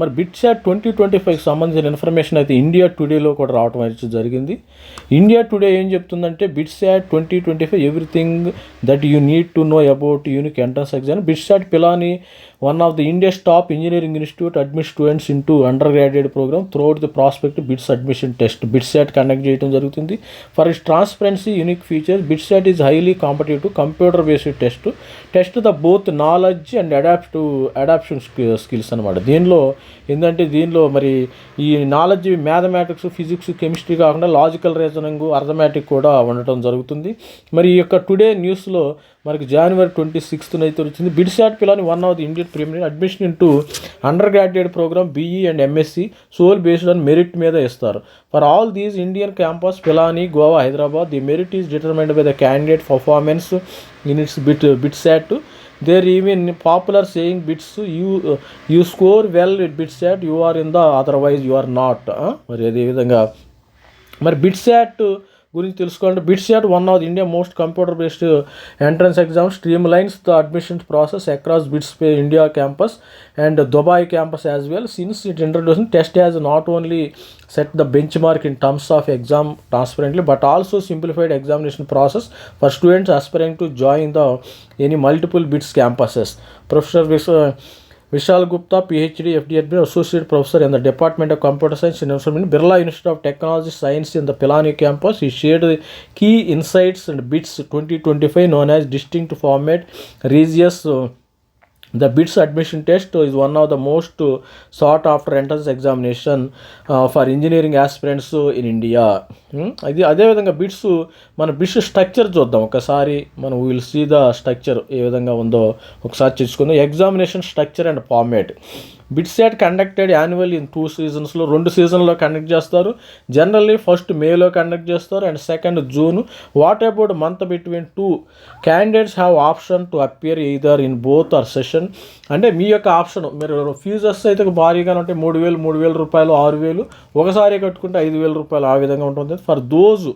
మరి bit shot twenty twenty ఫైవ్కి సంబంధించిన ఇన్ఫర్మేషన్ అయితే ఇండియా టుడేలో కూడా రావడం అయితే జరిగింది ఇండియా టుడే ఏం చెప్తుందంటే BITSAT twenty twenty five everything that you need to know about unique entrance exam BITSAT Pilani one of the India's top engineering institute admit students into undergraduate programme throughout the prospect BITS admission test BITSAT conduct చేయడం జరుగుతుంది for is transparency unique feature BITSAT is highly competitive computer based test test the both knowledge and adapt adaptation skills అనమాట దీనిలో ఏంటంటే దీనిలో మరి ఈ knowledge mathematics physics chemistry కాకుండా logical reasoning arithmetic కూడా ఉండటం జరుగుతుంది మరి ఈ యొక్క టుడే న్యూస్లో మనకి జనవరి ట్వంటీ సిక్స్త్ అయితే వచ్చింది BITSAT Pilani one of the Indian premier admission in to undergraduate programme BE and MSc sole based on merit మీద ఇస్తారు for all these Indian campus Pilani Goa Hyderabad the merit is determined by the candidate performance in its BITSAT there even popular saying BITS you you score well BITSAT you are in the otherwise you are not మరి అదేవిధంగా మరి BITSAT గురించి తెలుసుకోవాలంటే BITSAT one of India most computer based entrance exams streamlines the admissions process across BITS India campus and Dubai campus as well since it introduce test as not only set the benchmark in terms of exam transparently but also simplified examination process for students aspiring to join the any multiple BITS campuses professor Vishal Gupta, PhD, FD Admin, Associate Professor in the Department of Computer Science and Information, Birla Institute of Technology Science in the Pilani campus. He shared the key insights and bits 2025 known as distinct format, Regius uh, the BITS admission test is one of the most sought after entrance examination for engineering aspirants in India అది అదేవిధంగా BITS మన BITS structure చూద్దాం ఒకసారి మనం will see the structure ఏ విధంగా ఉందో ఒకసారి చూసుకుందాం examination structure and format BITSAT conducted annual in two సీజన్స్లో రెండు సీజన్లో కండక్ట్ చేస్తారు జనరల్లీ ఫస్ట్ మేలో కండక్ట్ చేస్తారు and second June what about month between two candidates have option to appear either in both or session అంటే మీ యొక్క option మీరు fees అయితే భారీగానే ఉంటే మూడు వేలు మూడు వేల రూపాయలు ఆరు వేలు ఒకసారి కట్టుకుంటే ఐదు వేల రూపాయలు ఆ విధంగా ఉంటుంది for those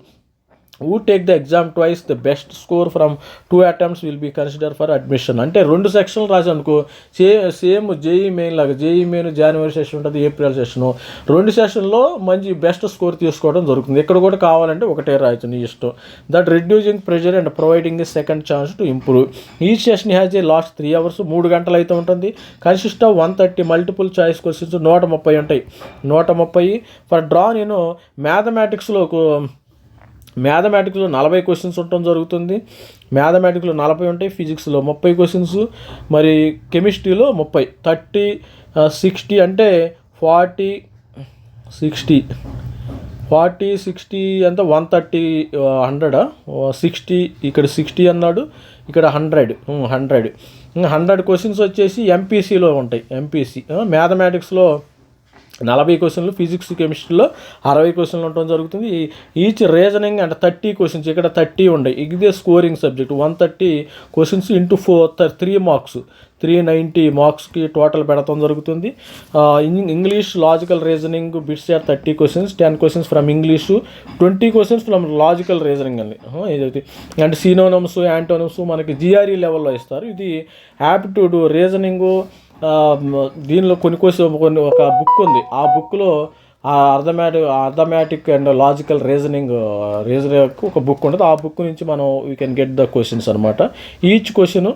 who take the exam twice the best score from two attempts will be consider for admission అంటే రెండు సెక్షన్లు రాసానుకో సేమ్ సేమ్ జేఈ మెయిన్ లాగా జేఈ మెయిన్ జనవరి సెషన్ ఉంటుంది ఏప్రిల్ సెషను రెండు సెషన్లో మంచి బెస్ట్ స్కోర్ తీసుకోవడం జరుగుతుంది ఇక్కడ కూడా కావాలంటే ఒకటే రాయొచ్చు నీ ఇష్టం that reducing pressure and providing the second chance to improve ఈ session has a last three hours మూడు గంటలు అయితే ఉంటుంది consist of one thirty multiple choice questions నూట ముప్పై ఉంటాయి నూట ముప్పై ఫర్ డ్రా నేను మ్యాథమెటిక్స్లో మ్యాథమెటిక్స్లో నలభై క్వశ్చన్స్ ఉండటం జరుగుతుంది మ్యాథమెటిక్స్లో నలభై ఉంటాయి ఫిజిక్స్లో ముప్పై క్వశ్చన్స్ మరి కెమిస్ట్రీలో ముప్పై థర్టీ సిక్స్టీ అంటే ఫార్టీ సిక్స్టీ ఫార్టీ సిక్స్టీ అంతా వన్ థర్టీ హండ్రెడ్ సిక్స్టీ ఇక్కడ సిక్స్టీ అన్నాడు ఇక్కడ హండ్రెడ్ హండ్రెడ్ హండ్రెడ్ క్వశ్చన్స్ వచ్చేసి ఎంపీసీలో ఉంటాయి ఎంపీసీ మ్యాథమెటిక్స్లో నలభై క్వశ్చన్లు ఫిజిక్స్ కెమిస్ట్రీలో అరవై క్వశ్చన్లు ఉండటం జరుగుతుంది ఈచ్ రీజనింగ్ అంటే థర్టీ క్వశ్చన్స్ ఇక్కడ థర్టీ ఉండే ఇదే scoring subject one thirty questions into four three marks three ninety మార్క్స్కి టోటల్ పెడతాం జరుగుతుంది English logical reasoning BITS are thirty questions ten questions from English twenty questions from logical reasoning అండి ఏదైతే అంటే సీనోనమ్స్ యాంటోనమ్స్ మనకి జిఆర్ఈ లెవెల్లో ఇస్తారు ఇది యాప్టిట్యూడ్ రీజనింగు దీనిలో కొన్ని కోసం కొన్ని ఒక బుక్ ఉంది ఆ బుక్లో ఆ arithmetic arithmetic and logical reasoning reasoning ఒక బుక్ ఉంటుంది ఆ బుక్ నుంచి మనం we can get the questions అనమాట each question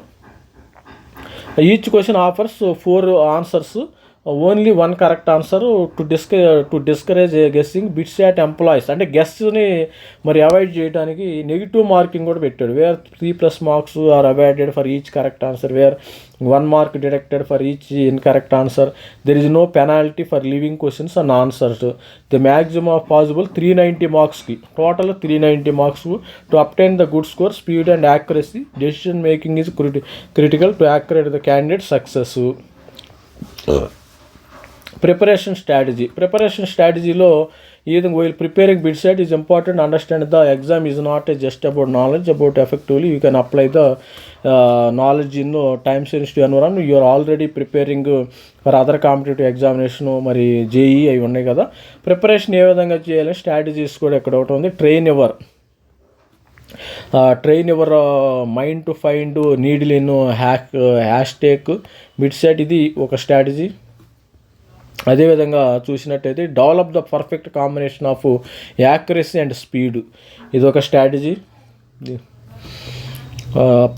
each question offers four answers only one correct answer to disc to discourage guessing BITSAT employs అంటే గెస్ట్ని మరి avoid చేయడానికి నెగిటివ్ మార్కింగ్ కూడా పెట్టాడు where three plus marks are avoided for each correct answer where one mark deducted for each incorrect answer there is no penalty for leaving questions and answers the maximum of possible three ninety మార్క్స్కి total three ninety marks to obtain the good score speed and accuracy decision making is criti critical to accurate the candidate success uh, preparation strategy preparation స్ట్రాటజీలో విధంగా while preparing BITSAT is important understand the exam is not just about knowledge about effectively you can apply the knowledge in time sensitive environment you're already preparing for other competitive examination మరి JEE e అవి ఉన్నాయి కదా preparation ఏ విధంగా చేయాలి strategies కూడా ఇక్కడ ఒకటి ఉంది train your train your mind to find needle in hack haystack BITSAT ఇది ఒక స్ట్రాటజీ అదేవిధంగా చూసినట్టయితే develop the perfect combination of accuracy and speed ఇది ఒక స్ట్రాటజీ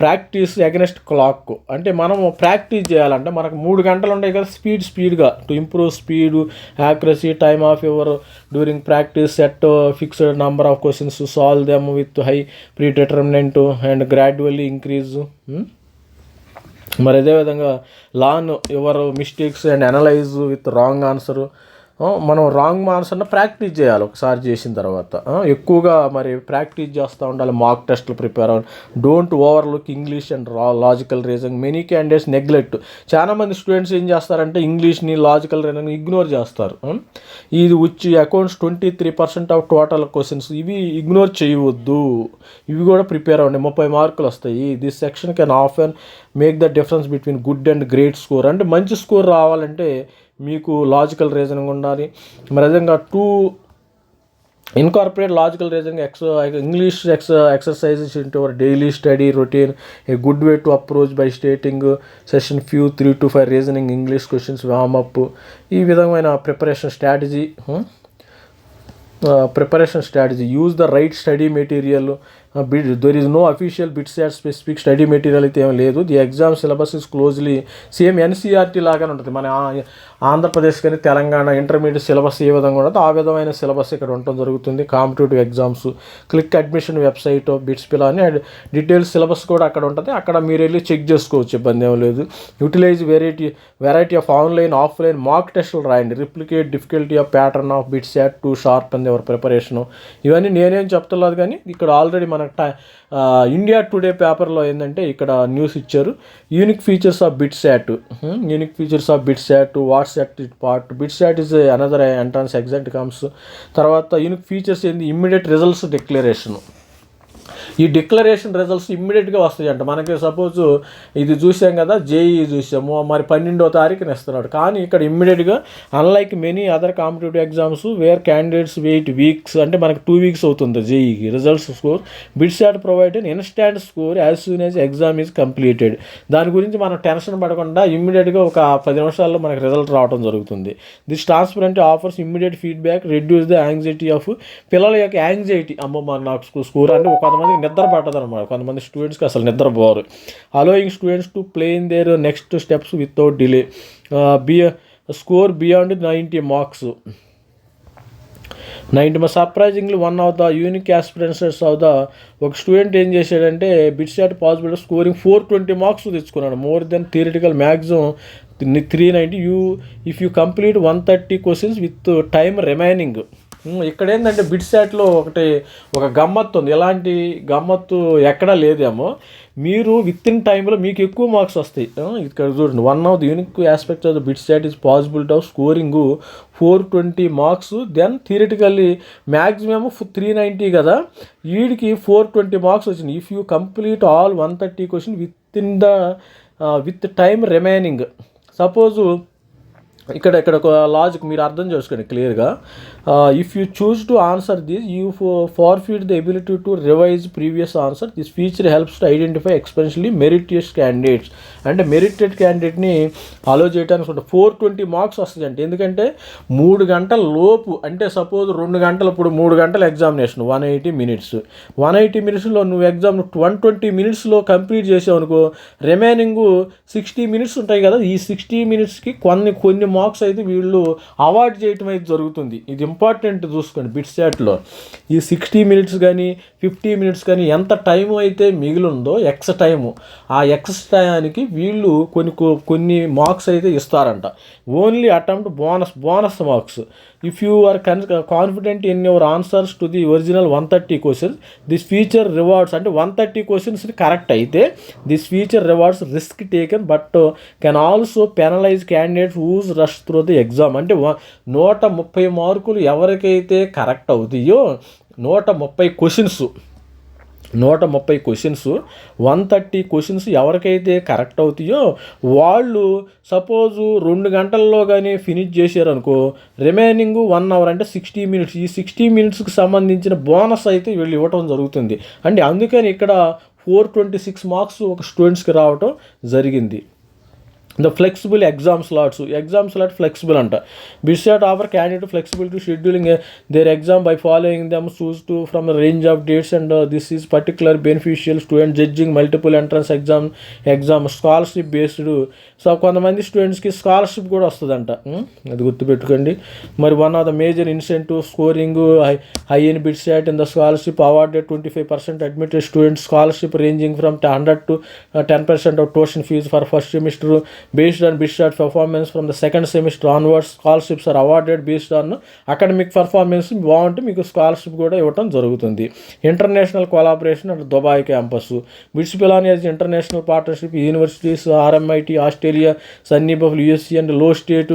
ప్రాక్టీస్ అగెనెస్ట్ క్లాక్ అంటే మనం ప్రాక్టీస్ చేయాలంటే మనకు మూడు గంటలు ఉంటాయి కదా స్పీడ్ స్పీడ్గా to improve speed accuracy time of your during practice set fixed number of questions solve them with high pre determinant and gradually increase మరి అదేవిధంగా learn your mistakes and analyse with wrong answer మనం wrong marks అన్న practice చేయాలి ఒకసారి చేసిన తర్వాత ఎక్కువగా మరి ప్రాక్టీస్ చేస్తూ ఉండాలి మార్క్ టెస్ట్లు ప్రిపేర్ అవ్వాలి don't overlook English and రా logical reasoning many candidates neglect చాలా మంది స్టూడెంట్స్ ఏం చేస్తారంటే ఇంగ్లీష్ని లాజికల్ రీజనింగ్ ఇగ్నోర్ చేస్తారు ఇది వచ్చి accounts twenty three percent of total questions ఇవి ఇగ్నోర్ చేయవద్దు ఇవి కూడా ప్రిపేర్ అవ్వండి ముప్పై మార్కులు వస్తాయి this section can off and make the difference between good and great score అంటే మంచి స్కోర్ రావాలంటే మీకు లాజికల్ రీజనింగ్ ఉండాలి మరి విధంగా to incorporate logical reasoning ex English ex exercises into our daily study routine a good way to approach by starting session few three to five reasoning English questions warm up ఈ విధమైన preparation strategy preparation strategy use the right study material there there is no official BITSAT specific study material అయితే ఏం లేదు the exam syllabus is closely same NCERT లాగానే ఉంటుంది మన ఆంధ్రప్రదేశ్ కానీ Telangana intermediate syllabus ఏ విధంగా ఉంటుందో ఆ విధమైన సిలబస్ ఇక్కడ ఉండటం జరుగుతుంది competitive exams click admission website BITS Pilani అని డీటెయిల్ సిలబస్ కూడా అక్కడ ఉంటుంది అక్కడ మీరు వెళ్ళి చెక్ చేసుకోవచ్చు ఇబ్బంది ఏం లేదు utilise variety variety of online offline mock టెస్టులు రాయండి replicate difficulty of pattern of BITSAT to sharpen your preparation ఇవన్నీ నేనేం చెప్తలేదు కానీ ఇక్కడ ఆల్రెడీ మనకు ఇండియా టుడే పేపర్లో ఏంటంటే ఇక్కడ న్యూస్ ఇచ్చారు unique features of BITSAT unique features of BITSAT what's it part BITSAT is another entrance exact comes తర్వాత యూనిక్ ఫీచర్స్ ఏంది ఇమ్మీడియట్ రిజల్ట్స్ డిక్లరేషన్ ఈ డిక్లరేషన్ రిజల్ట్స్ ఇమ్మీడియట్గా అంట మనకి సపోజ్ ఇది చూసాం కదా జేఈ చూసాము మరి పన్నెండో తారీఖున ఇస్తున్నాడు కానీ ఇక్కడ ఇమ్మీడియట్గా unlike many other competitive exams where candidates wait weeks అంటే మనకు టూ వీక్స్ అవుతుంది జేఈకి results score BITS are provide instant score as soon as exam is completed దాని గురించి మనం టెన్షన్ పడకుండా ఇమ్మీడియట్గా ఒక పది నిమిషాల్లో మనకు రిజల్ట్ రావడం జరుగుతుంది this transparent offers immediate feedback reduce the anxiety of పిల్లల యొక్క యాంగ్జైటీ అమ్మ నాకు స్కోర్ అంటే కొంతమంది నిద్ర పట్టదు అనమాట కొంతమంది స్టూడెంట్స్కి అసలు నిద్ర పోరు allowing students to play in their next steps without delay బియ score beyond ninety marks ninety మా surprisingly one of the unique aspirants of the ఒక స్టూడెంట్ ఏం చేశాడంటే BITSAT possible scoring four twenty marks తెచ్చుకున్నాడు more than theoretical maximum three ninety you if you complete one thirty questions with time remaining ఇక్కడ ఏంటంటే bid సాట్లో ఒకటి ఒక గమ్మత్తు ఉంది ఎలాంటి గమ్మత్తు ఎక్కడా లేదేమో మీరు విత్ ఇన్ టైంలో మీకు ఎక్కువ మార్క్స్ వస్తాయి ఇక్కడ చూడండి one of the unique aspect of the BITSAT is possibility of scoring four twenty marks than theoretically maximum three ninety కదా వీడికి ఫోర్ ట్వంటీ మార్క్స్ వచ్చింది if you complete all one thirty question with in the with time remaining suppose ఇక్కడ ఇక్కడ ఒక logic మీరు అర్థం చేసుకోండి క్లియర్గా if you choose to answer this you forfeit the ability to revise previous answer this feature helps to identify exponentially meritorious candidates అంటే merited క్యాండిడేట్ని allow చేయడానికి ఉంటుంది ఫోర్ ట్వంటీ మార్క్స్ వస్తుందంటే ఎందుకంటే మూడు గంటల లోపు అంటే సపోజ్ రెండు గంటలు ఇప్పుడు మూడు గంటల examination one eighty minutes one eighty మినిట్స్లో నువ్వు ఎగ్జామ్ వన్ ట్వంటీ మినిట్స్లో కంప్లీట్ చేసావు అనుకో రిమైనింగ్ సిక్స్టీ మినిట్స్ ఉంటాయి కదా ఈ సిక్స్టీ మినిట్స్కి కొన్ని కొన్ని మార్క్స్ అయితే వీళ్ళు అవార్డ్ చేయటం అయితే జరుగుతుంది ఇది ఇంపార్టెంట్ చూసుకోండి బిట్ చాట్లో ఈ సిక్స్టీ మినిట్స్ కానీ ఫిఫ్టీ మినిట్స్ కానీ ఎంత టైం అయితే మిగిలిందో ఎక్స్ టైము ఆ ఎక్స్ టైంకి వీళ్ళు కొన్ని కొన్ని మార్క్స్ అయితే ఇస్తారంట only attempt bonus bonus marks if you are కన్ confident in your answers to the original one thirty questions this feature rewards అంటే వన్ థర్టీ క్వశ్చన్స్ కరెక్ట్ అయితే this feature rewards risk taken but can also penalise candidates whose just exam అంటే నూట ముప్పై మార్కులు ఎవరికైతే correct అవుతాయో నూట ముప్పై క్వశ్చన్స్ నూట ముప్పై క్వశ్చన్స్ వన్ థర్టీ క్వశ్చన్స్ ఎవరికైతే కరెక్ట్ అవుతాయో వాళ్ళు సపోజు రెండు గంటల్లో కానీ ఫినిష్ చేశారనుకో రిమైనింగ్ వన్ అవర్ అంటే సిక్స్టీ మినిట్స్ ఈ సిక్స్టీ మినిట్స్కి సంబంధించిన బోనస్ అయితే వీళ్ళు ఇవ్వటం జరుగుతుంది అంటే అందుకని ఇక్కడ ఫోర్ ట్వంటీ సిక్స్ మార్క్స్ ఒక స్టూడెంట్స్కి రావటం జరిగింది the flexible exam slots exam slot flexible అంట BITSAT offer candidate flexibility to scheduling their exam by following them choose to from range of dates and this is particular beneficial student judging multiple entrance exam exam scholarship based so కొంతమంది స్టూడెంట్స్కి scholarship కూడా వస్తుందంట hmm? అది గుర్తుపెట్టుకోండి మరి one of the major incentive scoring high in BITSAT in the scholarship awarded twenty five percent admitted students scholarship ranging from hundred to ten percent of tuition fees for first semester based on BITSAT performance from the second semester onwards scholarships are awarded based on academic performance బాగుంటే మీకు scholarship కూడా ఇవ్వటం జరుగుతుంది international collaboration and Dubai campus BITS Pilani as international partnership universities RMIT Australia SUNY Buffalo USC and లో state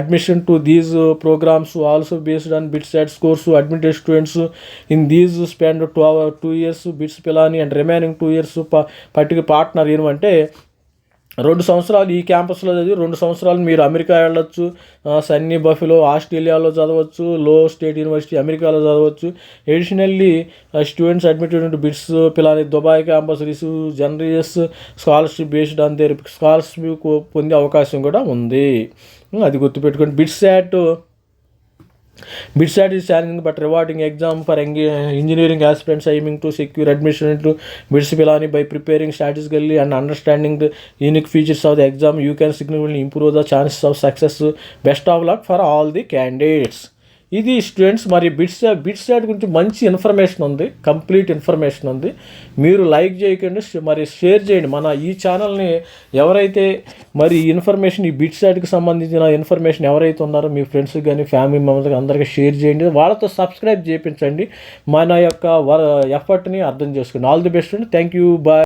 admission to these programmes also based on BITSAT scores admitted students in these spend two hour two years BITS Pilani and remaining two years particular partner ఏమంటే రెండు సంవత్సరాలు ఈ క్యాంపస్లో చదివి రెండు సంవత్సరాలు మీరు అమెరికా వెళ్ళొచ్చు సన్నీ బఫెలో ఆస్ట్రేలియాలో చదవచ్చు లో స్టేట్ యూనివర్సిటీ అమెరికాలో చదవచ్చు additionally students admitted to BITS Pilani Dubai campus receive generous scholarship based అంతే స్కాలర్షిప్ పొందే అవకాశం కూడా ఉంది అది గుర్తుపెట్టుకోండి BITSAT BITSAT is challenging but rewarding exam for engineering aspirants aiming to secure admission into BITS Pilani. By preparing strategically and understanding the unique features of the exam, you can significantly improve the chances of success. Best of luck for all the candidates. ఇది students మరి bits bits add గురించి మంచి information ఉంది complete information ఉంది మీరు like చేయకండి మరి share చేయండి మన ఈ ఛానల్ని ఎవరైతే మరి ఈ ఇన్ఫర్మేషన్ ఈ బిట్స్ యాడ్కి సంబంధించిన ఇన్ఫర్మేషన్ ఎవరైతే ఉన్నారో మీ ఫ్రెండ్స్కి కానీ ఫ్యామిలీ మెంబర్స్ అందరికీ షేర్ చేయండి వాళ్ళతో సబ్స్క్రైబ్ చేయించండి మన యొక్క ఎఫర్ట్ని అర్థం చేసుకోండి ఆల్ ది బెస్ట్ అండి థ్యాంక్ యూ బాయ్